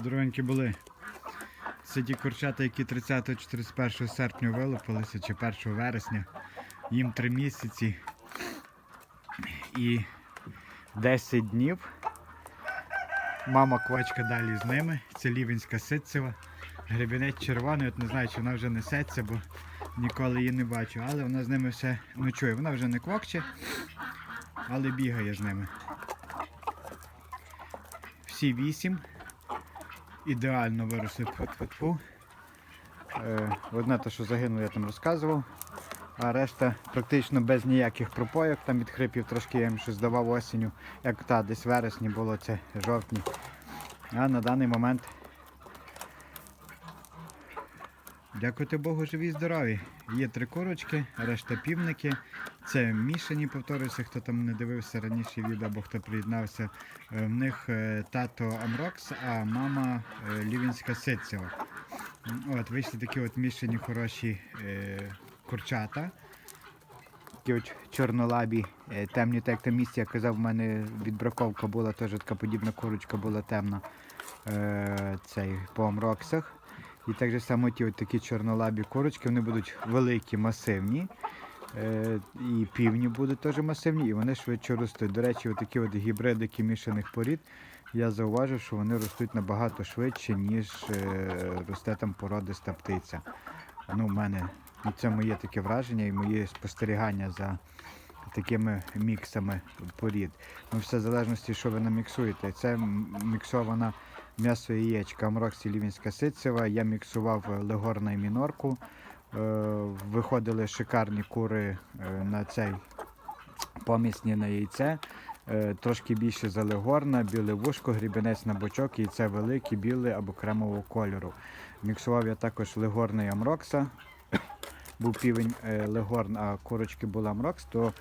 Здоровенькі були. Це ті курчата, які 30-41 серпня вилупилися чи 1 вересня. Їм 3 місяці і 10 днів. Мама квачка далі з ними. Це лівенська ситцева. Гребінець червоний, от не знаю, чи вона вже несеться, бо ніколи її не бачу. Але вона з ними все ночує. Вона вже не квакче, але бігає з ними. Всі вісім. Ідеально виросли тфу-тфу-тфу. Е, Одне те, що загинуло, я там розказував. А решта практично без ніяких пропоїв, там від хрипів трошки я їм щось давав осінню, як та десь вересні було це жовтні. А на даний момент, дякувати Богу, живі і здорові. Є три курочки, решта півники. Це мішані, повторюся, хто там не дивився раніше відео або хто приєднався. Е, В них е, тато Амрокс, а мама е, Лівінська Ситцева. От, вийшли такі от мішані хороші е, курчата. Такі от чорнолабі, темні, так як там місці, я казав, в мене відбраковка була, теж така подібна курочка була темна е, цей, по амроксах. І так же само ті от такі чорнолабі курочки, вони будуть великі, масивні. Е, і півні будуть теж масивні, і вони швидше ростуть. До речі, такі от гібридики мішаних порід, я зауважив, що вони ростуть набагато швидше, ніж е, росте там породиста птиця. Ну, в мене це моє таке враження і мої спостерігання за такими міксами порід. Ну, все в залежності, що ви наміксуєте. Це міксована м'ясо яєчка, Амроксі Лівінська ситцева. Я міксував е, легорна і мінорку. Е, Виходили шикарні кури е, на цей помісні на яйце. Трошки більше за легорна, біле вушко, грібенець на бочок, яйце велике, біле або кремового кольору. Міксував я також легорна і амрокса. Був півень легорн, а курочки були амрокс, то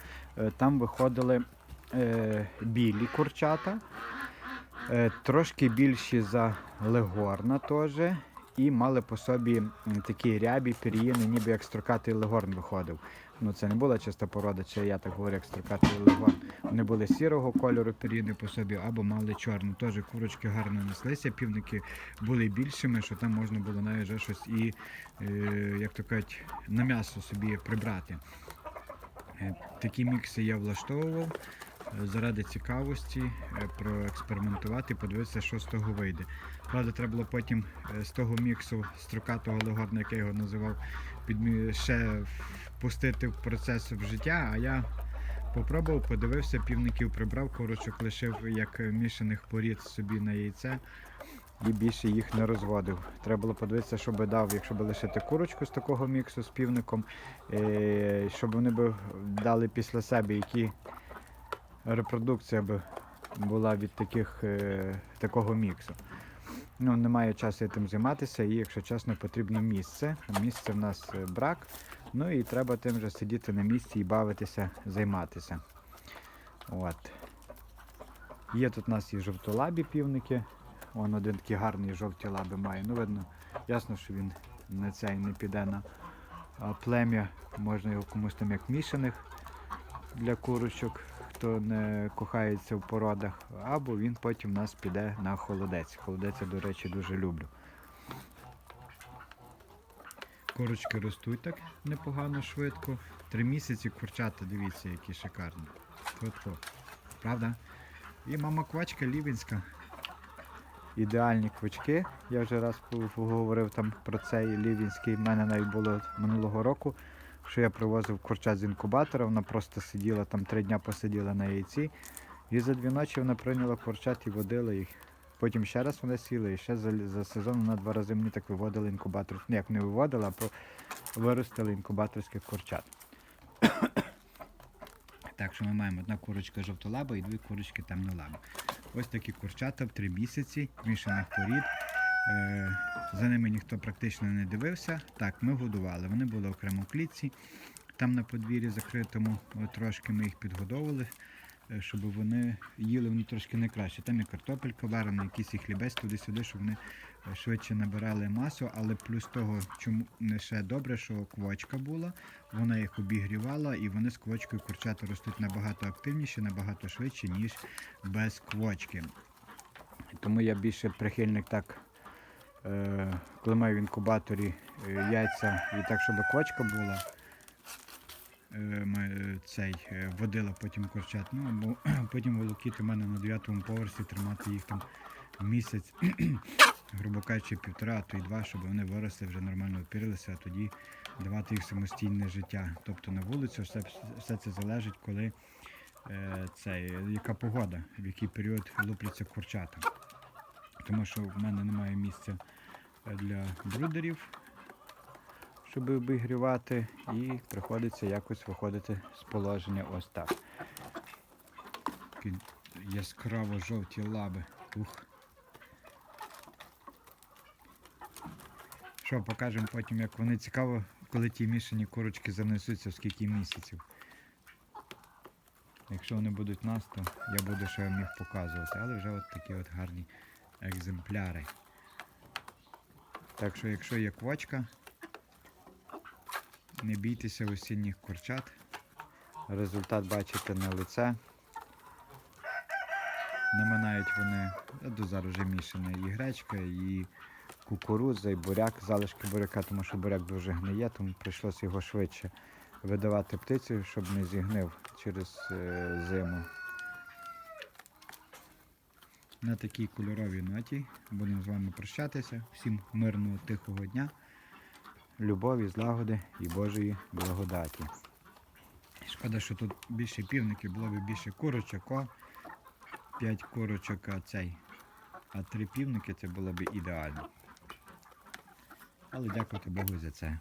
там виходили білі курчата, трошки більші за легорна теж. І мали по собі такі рябі пір'їни, ніби як строкатий легорн виходив. Ну це не була чиста порода, чи я так говорю, як строкатий легорн. Вони були сірого кольору пір'їни по собі або мали чорну. Теж курочки гарно неслися, півники були більшими, що там можна було навіть вже щось і, е, як то кажуть, на м'ясо собі прибрати. Е, Такі мікси я влаштовував е, заради цікавості е, проекспериментувати, подивитися, що з того вийде. Правда, треба було потім е, з того міксу строкатого легорна, як я його називав, ще впустити в процес в життя, а я попробував, подивився, півників прибрав, корочок лишив як мішаних порід собі на яйце і більше їх не розводив. Треба було подивитися, що би дав, якщо би лишити курочку з такого міксу з півником, е, щоб вони би дали після себе, які репродукція би була від таких, е, такого міксу. Ну, немає часу тим займатися, і, якщо чесно, потрібно місце. Місце в нас е, брак. Ну і треба тим же сидіти на місці і бавитися, займатися. От. Є тут у нас і жовтолабі півники. Вон один такий гарний жовті лаби має. Ну, видно, ясно, що він на цей не піде на плем'я. Можна його комусь там як мішаних для курочок, хто не кохається в породах. Або він потім у нас піде на холодець. Холодець я, до речі, дуже люблю. Курочки ростуть так непогано швидко. Три місяці курчата, дивіться, які шикарні. Тьфу-тьфу. Правда? І мама квачка лівінська. Ідеальні квачки. Я вже раз поговорив там про цей лівінський. У мене навіть було минулого року, що я привозив курчат з інкубатора. Вона просто сиділа там три дня посиділа на яйці. І за дві ночі вона прийняла курчат і водила їх. Потім ще раз вона сіла і ще за, за сезон вона два рази мені так виводила інкубатор. Ну, як не виводила, а виростили інкубаторських курчат. Так що ми маємо одна курочка жовтолаба і дві курочки темнолаба. Ось такі курчата в три місяці, мішаних порід. Е, за ними ніхто практично не дивився. Так, ми годували. Вони були окремо в клітці. Там на подвір'ї закритому трошки ми їх підгодовували, е, щоб вони їли вони трошки не краще. Там і картопелька варена, якийсь і хлібець туди-сюди, щоб вони е, швидше набирали масу, але плюс того, чому не ще добре, що квочка була, вона їх обігрівала, і вони з квочкою курчата ростуть набагато активніше, набагато швидше, ніж без квочки. Тому я більше прихильник так, е, в інкубаторі е, яйця і так, щоб квочка була. Е, цей водила потім курчат. Ну, або потім волокіти у мене на 9 поверсі тримати їх там місяць, грубо кажучи, півтора, а то й два, щоб вони виросли, вже нормально опірилися, а тоді давати їх самостійне життя. Тобто на вулицю все, все це залежить, коли е, цей, яка погода, в який період лупляться курчата. Тому що в мене немає місця для брудерів, щоб обігрівати, і приходиться якось виходити з положення ось так. Такі яскраво жовті лаби. Ух. Що, покажемо потім, як вони цікаво, коли ті мішані курочки занесуться скільки місяців. Якщо вони будуть нас, то я буду ще їх показувати. Але вже от такі от гарні екземпляри. Так що, якщо є квочка, не бійтеся осінніх курчат. Результат бачите на лице. Не минають вони, до зараз вже мішана і гречка, і кукурудза, і буряк, залишки буряка, тому що буряк дуже гниє, тому прийшлося його швидше видавати птиці, щоб не зігнив через е, зиму. На такій кольоровій ноті будемо з вами прощатися. Всім мирного, тихого дня, любові, злагоди і Божої благодаті. Шкода, що тут більше півників, було б більше курочок, о, 5 курочок, а цей, а три півники це було б ідеально. Але дякувати Богу за це.